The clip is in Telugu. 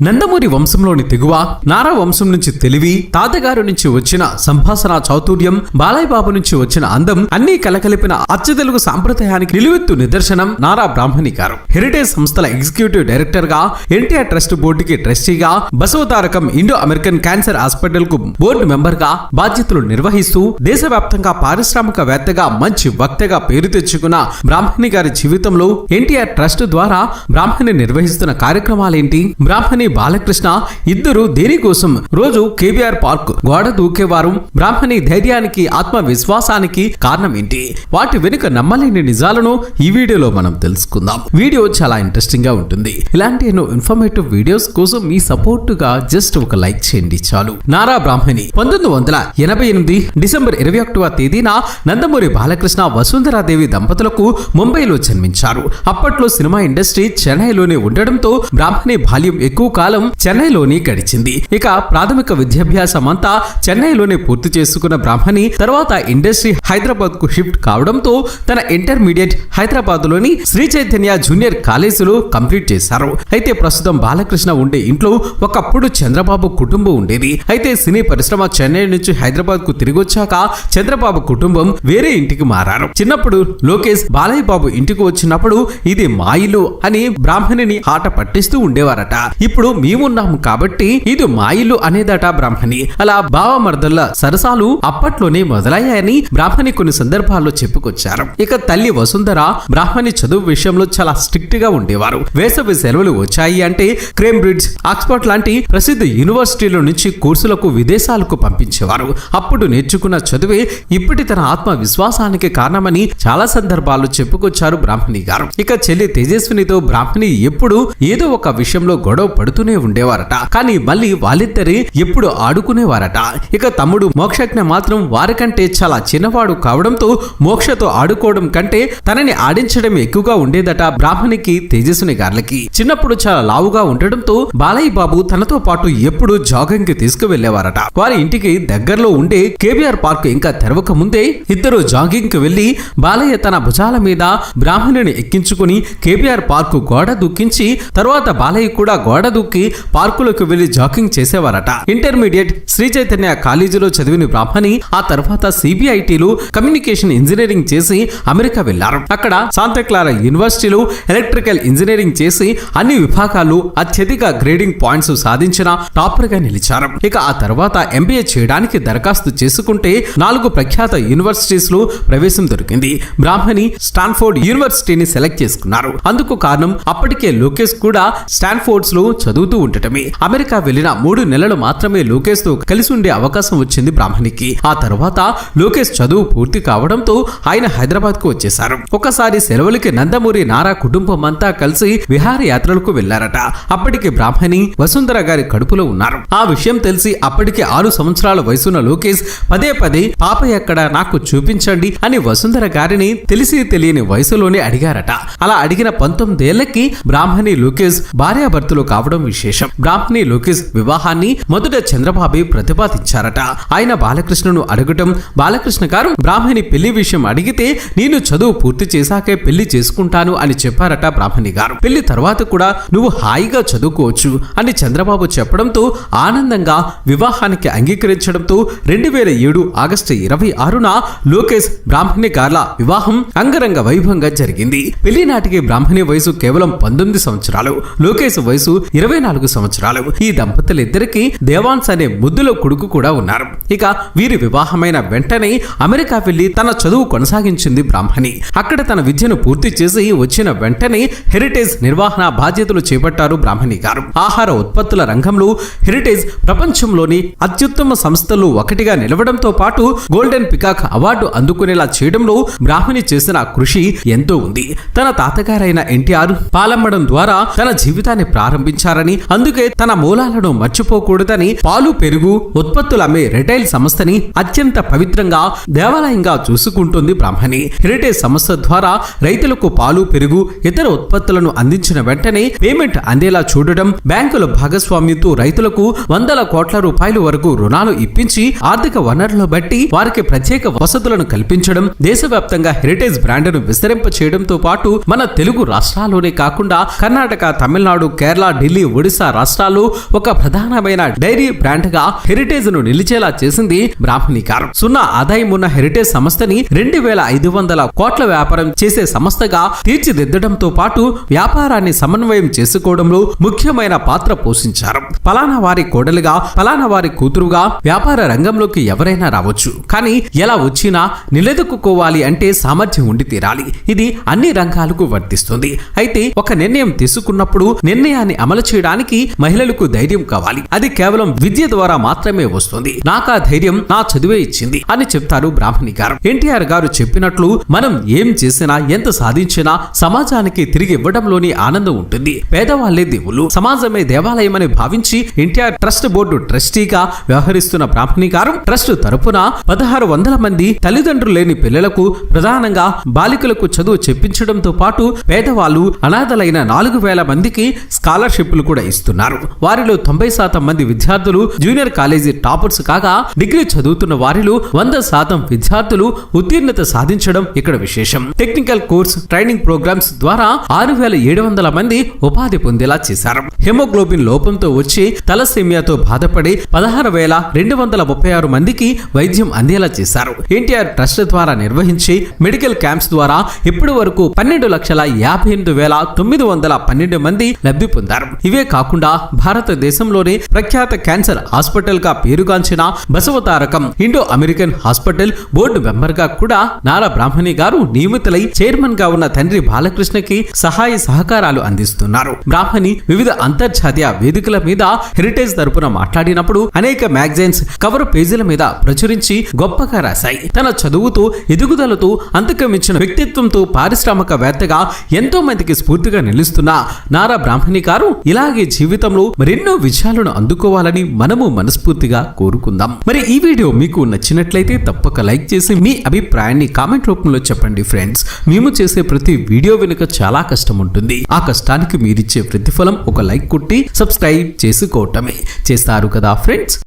నందమూరి వంశంలోని తెగువ నారా వంశం నుంచి తెలివి తాతగారు నుంచి వచ్చిన సంభాషణ చాతుర్యం బాలయ్య బాబు నుంచి వచ్చిన అందం అన్ని కలకలిపిన అచ్చతెలుగు సాంప్రదాయానికి నిలువెత్తు నిదర్శనం నారా బ్రాహ్మణి గారు. హెరిటేజ్ సంస్థల ఎగ్జిక్యూటివ్ డైరెక్టర్గా ఎన్టీఆర్ ట్రస్ట్ బోర్డుకి ట్రస్టీగా బసవతారకం ఇండో అమెరికన్ క్యాన్సర్ హాస్పిటల్కు బోర్డు మెంబర్గా బాధ్యతలు నిర్వహిస్తూ దేశవ్యాప్తంగా పారిశ్రామికవేత్తగా మంచి వక్తగా పేరు తెచ్చుకున్న బ్రాహ్మణి గారి జీవితంలో ఎన్టీఆర్ ట్రస్ట్ ద్వారా బ్రాహ్మణి నిర్వహిస్తున్న కార్యక్రమాలేంటి? బ్రాహ్మణి బాలకృష్ణ ఇద్దరు దేనికోసం రోజు కేబీఆర్ పార్క్ గోడ దూకేవారు? బ్రాహ్మణి ధైర్యానికి ఆత్మవిశ్వాసానికి కారణం ఏంటి? వాటి వెనుక నమ్మలేని నిజాలను ఈ వీడియోలో మనం తెలుసుకుందాం. వీడియో చాలా ఇంట్రెస్టింగ్గా ఉంటుంది. ఇలాంటి ఎన్నో ఇన్ఫర్మేటివ్ వీడియోస్ కోసం మీ సపోర్ట్గా జస్ట్ ఒక లైక్ చేయండి చాలు. నారా బ్రాహ్మణి పంతొమ్మిది వందల ఎనభై ఎనిమిది డిసెంబర్ ఇరవై ఒకటవ తేదీన నందమూరి బాలకృష్ణ వసుంధరాదేవి దంపతులకు ముంబైలో జన్మించారు. అప్పట్లో సినిమా ఇండస్ట్రీ చెన్నైలోనే ఉండడంతో బ్రాహ్మణి బాల్యం ఎక్కువ కాలం చెన్నైలోనే గడిచింది. ఇక ప్రాథమిక విద్యాభ్యాసం అంతా చెన్నైలోనే పూర్తి చేసుకున్న బ్రాహ్మణి తర్వాత ఇండస్ట్రీ హైదరాబాద్కు షిఫ్ట్ కావడంతో తన ఇంటర్మీడియట్ హైదరాబాద్లోని శ్రీ చైతన్య జూనియర్ కాలేజీలో కంప్లీట్ చేశారు. అయితే ప్రస్తుతం బాలకృష్ణ ఉండే ఇంట్లో ఒకప్పుడు చంద్రబాబు కుటుంబం ఉండేది. అయితే సినీ పరిశ్రమ చెన్నై నుంచి హైదరాబాద్కు తిరిగి వచ్చాక చంద్రబాబు కుటుంబం వేరే ఇంటికి మారారు. చిన్నప్పుడు లోకేష్ బాలయ్య బాబు ఇంటికి వచ్చినప్పుడు ఇది మా ఇల్లు అని బ్రాహ్మణిని ఆట పట్టిస్తూ ఉండేవారట. ఇప్పుడు మేమున్నాము కాబట్టి ఇది మా ఇల్లు అనేదట బ్రాహ్మణి. అలా బావమర్దల సరసాలు అప్పట్లోనే మొదలయ్యాయని బ్రాహ్మణి కొన్ని సందర్భాల్లో చెప్పుకొచ్చారు. ఇక తల్లి వసుంధర బ్రాహ్మణి చదువు విషయంలో చాలా స్ట్రిక్ట్గా ఉండేవారు. వేసవి సెలవులు వచ్చాయి అంటే క్రేంబ్రిడ్జ్ ఆక్స్ఫర్డ్ లాంటి ప్రసిద్ధ యూనివర్సిటీల నుంచి కోర్సులకు విదేశాలకు పంపించేవారు. అప్పుడు నేర్చుకున్న చదువే ఇప్పటి తన ఆత్మవిశ్వాసానికి కారణమని చాలా సందర్భాల్లో చెప్పుకొచ్చారు బ్రాహ్మణి గారు. ఇక చెల్లి తేజస్వినితో బ్రాహ్మణి ఎప్పుడు ఏదో ఒక విషయంలో గొడవ పడుతూనే ఉండేవారట. కానీ మళ్ళీ వాళ్ళిద్దరి ఎప్పుడు ఆడుకునేవారట. ఇక తమ్ముడు మోక్షజ్ఞ మాత్రం వారికంటే చాలా చిన్నవాడు కావడంతో మోక్షతో ఆడుకోవడం కంటే తనని ఆడించడం ఎక్కువగా ఉండేదట బ్రాహ్మణికి తేజస్విని గార్లకి. చిన్నప్పుడు చాలా లావుగా ఉండడంతో బాలయ్య బాబు తనతో పాటు ఎప్పుడు జాగింగ్కి తీసుకువెళ్ళేవారట వారి ఇంటికి దగ్గరలో ఉండే కేబీఆర్ పార్క్ ఇంకా తెరవక ముందే ఇద్దరు జాగింగ్కి వెళ్ళి బాలయ్య తన భుజాల మీద బ్రాహ్మణుని ఎక్కించుకుని కేబీఆర్ పార్కు గోడ దూకించి తర్వాత బాలయ్య కూడా గోడ దూకి పార్కులకు వెళ్ళి జాగింగ్ చేసేవారట. ఇంటర్మీడియట్ శ్రీ చైతన్య కాలేజీలో చదివిన బ్రాహ్మణి ఆ తర్వాత సిబిఐటిలో కమ్యూనికేషన్ ఇంజనీరింగ్ చేసి అమెరికా వెళ్ళారు అక్కడ సాంతక్లారా యూనివర్సిటీలో ఎలక్ట్రికల్ ఇంజనీరింగ్ చేసి అన్ని విభాగాలు అత్యధిక గ్రేడింగ్ పాయింట్స్ సాధించిన టాపర్గా నిలిచారు. ఇక ఆ తర్వాత ఎంబీఏ చేయడానికి దరఖాస్తు చేసుకుంటే నాలుగు ప్రఖ్యాత యూనివర్సిటీస్లో ప్రవేశం దొరికింది. బ్రాహ్మణి స్టాన్ఫోర్డ్ యూనివర్సిటీని సెలెక్ట్ చేసుకున్నారు. అందుకు కారణం అప్పటికే లోకేష్ కూడా స్టాన్ఫోర్డ్స్లో చదువుతూ ఉండటమే. అమెరికా వెళ్ళిన మూడు నెలలు మాత్రమే లోకేష్తో కలిసి ఉండే అవకాశం వచ్చింది బ్రాహ్మణికి. ఆ తర్వాత లోకేష్ చదువు పూర్తి కావడంతో ఆయన హైదరాబాద్కు వచ్చేశారు. ఒకసారి సెలవులకి నందమూరి నారా కుటుంబం అంతా కలిసి విహారయాత్రలకు వెళ్ళారట అప్పటికి బ్రాహ్మణి వసుంధర గారి కడుపులో ఉన్నారు. ఆ విషయం తెలిసి అప్పటికి ఆరు సంవత్సరాల వయసున్న లోకేష్ పదే పదే పాప ఎక్కడ నాకు చూపించండి అని వసుంధర గారిని తెలిసి తెలియని వయసులోనే అడిగారట. అలా అడిగిన పంతొమ్మిదేళ్ళకి బ్రాహ్మణి లోకేష్ భార్యాభర్తలు కావడం విశేషం. బ్రాహ్మణి లోకేష్ వివాహాన్ని మొదట చంద్రబాబు ప్రతిపాదించారట. ఆయన బాలకృష్ణను అడగటం బాలకృష్ణ గారు బ్రాహ్మణి పెళ్ళి విషయం అడిగితే నేను చదువు పూర్తి చేశాకే పెళ్ళి చేసుకుంటాను అని చెప్పారట బ్రాహ్మణి గారు. పెళ్ళి తర్వాత కూడా నువ్వు హాయిగా చదువుకోవచ్చు అని చంద్రబాబు చెప్పడంతో ఆనందంగా వివాహానికి అంగీకరించడంతో రెండు వేల ఏడు ఆగస్టు ఇరవై ఆరున లోకేష్ బ్రాహ్మణి గార్ల వివాహం అంగరంగ వైభవంగా జరిగింది. పెళ్ళి నాటికి బ్రాహ్మణి వయసు కేవలం పంతొమ్మిది సంవత్సరాలు. లోకేష్ వయసు ఇరవై నాలుగు సంవత్సరాలు ఈ దంపతులిద్దరికి దేవాన్స్ అనే ముద్దులో కొడుకు కూడా ఉన్నారు. ఇక వీరి వివాహమైన వెంటనే అమెరికా వెళ్ళి తన చదువు కొనసాగించింది బ్రాహ్మణి. అక్కడ తన విద్యను పూర్తి చేసి వచ్చిన వెంటనే హెరిటేజ్ నిర్వహణ బాధ్యతలు చేపట్టారు బ్రాహ్మణి గారు. ఆహార ఉత్పత్తుల రంగంలో హెరిటేజ్ ప్రపంచంలోని అత్యుత్తమ సంస్థలు ఒకటిగా నిలవడంతో పాటు గోల్డెన్ పికాక్ అవార్డు అందుకునేలా చేయడంలో బ్రాహ్మణి చేసిన కృషి ఎంతో ఉంది. తన తాతగారైన ఎన్టీఆర్ పాలమ్మడం ద్వారా తన జీవితాన్ని ప్రారంభించారు ప్రారంభించారని అందుకే తన మూలాలను మర్చిపోకూడదని పాలు పెరుగు ఉత్పత్తులు అమ్మే రిటైల్ సంస్థని అత్యంత పవిత్రంగా దేవాలయంగా చూసుకుంటుంది బ్రాహ్మణి. హెరిటేజ్ సంస్థ ద్వారా రైతులకు పాలు పెరుగు ఇతర ఉత్పత్తులను అందించిన వెంటనే పేమెంట్ అందేలా చూడడం బ్యాంకుల భాగస్వామ్యంతో రైతులకు వందల కోట్ల రూపాయల వరకు రుణాలు ఇప్పించి ఆర్థిక వనరులను బట్టి వారికి ప్రత్యేక వసతులను కల్పించడం దేశవ్యాప్తంగా హెరిటేజ్ బ్రాండ్ను విస్తరింప చేయడంతో పాటు మన తెలుగు రాష్ట్రాల్లోనే కాకుండా కర్ణాటక తమిళనాడు కేరళ ఢిల్లీ ఒడిశా రాష్ట్రాల్లో ఒక ప్రధానమైన డైరీ బ్రాండ్గా హెరిటేజ్ను నిలిచేలా చేసింది బ్రాహ్మణీకారం సున్నా ఆదాయం ఉన్న హెరిటేజ్ సంస్థని రెండు వేల ఐదు వందల కోట్ల వ్యాపారం చేసే సంస్థగా తీర్చిదిద్దడంతో పాటు వ్యాపారాన్ని సమన్వయం చేసుకోవడంలో ముఖ్యమైన పాత్ర పోషించారు. పలానా వారి కోడలుగా పలానా వారి కూతురుగా వ్యాపార రంగంలోకి ఎవరైనా రావచ్చు. కానీ ఎలా వచ్చినా నిలదొక్కుకోవాలి అంటే సామర్థ్యం ఉండి తీరాలి. ఇది అన్ని రంగాలకు వర్తిస్తుంది. అయితే ఒక నిర్ణయం తీసుకున్నప్పుడు నిర్ణయాన్ని అమలు చేయడానికి మహిళలకు ధైర్యం కావాలి. అది కేవలం విద్య ద్వారా మాత్రమే వస్తుంది. నాకా ధైర్యం నా చదువే ఇచ్చింది అని చెప్తారు బ్రాహ్మణి గారు. ఎన్టీఆర్ గారు చెప్పినట్లు మనం ఏం చేసినా ఎంత సాధించినా సమాజానికి తిరిగి ఇవ్వడంలోని ఆనందం ఉంటుంది. పేదవాళ్ళే దేవుళ్ళు. సమాజమే దేవాలయం అని భావించి ఎన్టీఆర్ ట్రస్ట్ బోర్డు ట్రస్టీగా వ్యవహరిస్తున్న బ్రాహ్మణి గారు ట్రస్ట్ తరపున పదహారు వందల మంది తల్లిదండ్రులు లేని పిల్లలకు ప్రధానంగా బాలికలకు చదువు చెప్పించడంతో పాటు పేదవాళ్ళు అనాథలైన నాలుగు వేల మందికి స్కాలర్షిప్లు కూడా ఇస్తున్నారు. వారిలో తొంభై శాతం మంది విద్యార్థులు జూనియర్ కాలేజీ టాపర్స్ కాగా డిగ్రీ చదువుతున్న వారిలో వంద శాతం విద్యార్థులు ఉత్తీర్ణత సాధించడం ఇక్కడ విశేషం. టెక్నికల్ కోర్స్ ట్రైనింగ్ ప్రోగ్రామ్స్ ద్వారా ఆరు వేల ఏడు వందల మంది ఉపాధి పొందేలా చేశారు. హెమోగ్లోబిన్ లోపంతో వచ్చి తలసేమియాతో బాధపడి పదహారు వేల రెండు వందల ముప్పై ఆరు మందికి వైద్యం అందేలా చేశారు. ఎన్టీఆర్ ట్రస్ట్ ద్వారా నిర్వహించి మెడికల్ క్యాంప్స్ ద్వారా ఇప్పటి వరకు పన్నెండు లక్షల యాభై ఎనిమిది వేల తొమ్మిది వందల పన్నెండు మంది లబ్ధి పొందారు. ఇవే కాకుండా భారతదేశంలోనే ప్రఖ్యాత క్యాన్సర్ హాస్పిటల్గా పేరుగాంచిన Basavatarakam Indo American hospital board మెంబర్గా కూడా నారా బ్రాహ్మణి గారు నియమితులై చైర్మన్గా ఉన్న తండ్రి బాలకృష్ణకి సహాయ సహకారాలు అందిస్తున్నారు. బ్రాహ్మణి వివిధ అంతర్జాతీయ వేదికల మీద హెరిటేజ్ తరపున మాట్లాడినప్పుడు అనేక మ్యాగజైన్స్ కవర్ పేజీల మీద ప్రచురించి గొప్పగా రాశాయి. తన చదువుతో ఎదుగుదలతో అంతకమించిన వ్యక్తిత్వంతో పారిశ్రామికవేత్తగా ఎంతో మందికి స్ఫూర్తిగా నిలుస్తున్న నారా బ్రాహ్మణి గారు ఇలా ఇలాగే జీవితంలో మరెన్నో విజయాలను అందుకోవాలని మనము మనస్ఫూర్తిగా కోరుకుందాం. మరి ఈ వీడియో మీకు నచ్చినట్లయితే తప్పక లైక్ చేసి మీ అభిప్రాయాన్ని కామెంట్ రూపంలో చెప్పండి ఫ్రెండ్స్. మేము చేసే ప్రతి వీడియో వెనుక చాలా కష్టం ఉంటుంది. ఆ కష్టానికి మీరిచ్చే ప్రతిఫలం ఒక లైక్ కొట్టి సబ్స్క్రైబ్ చేసుకోవటమే. చేస్తారు కదా ఫ్రెండ్స్?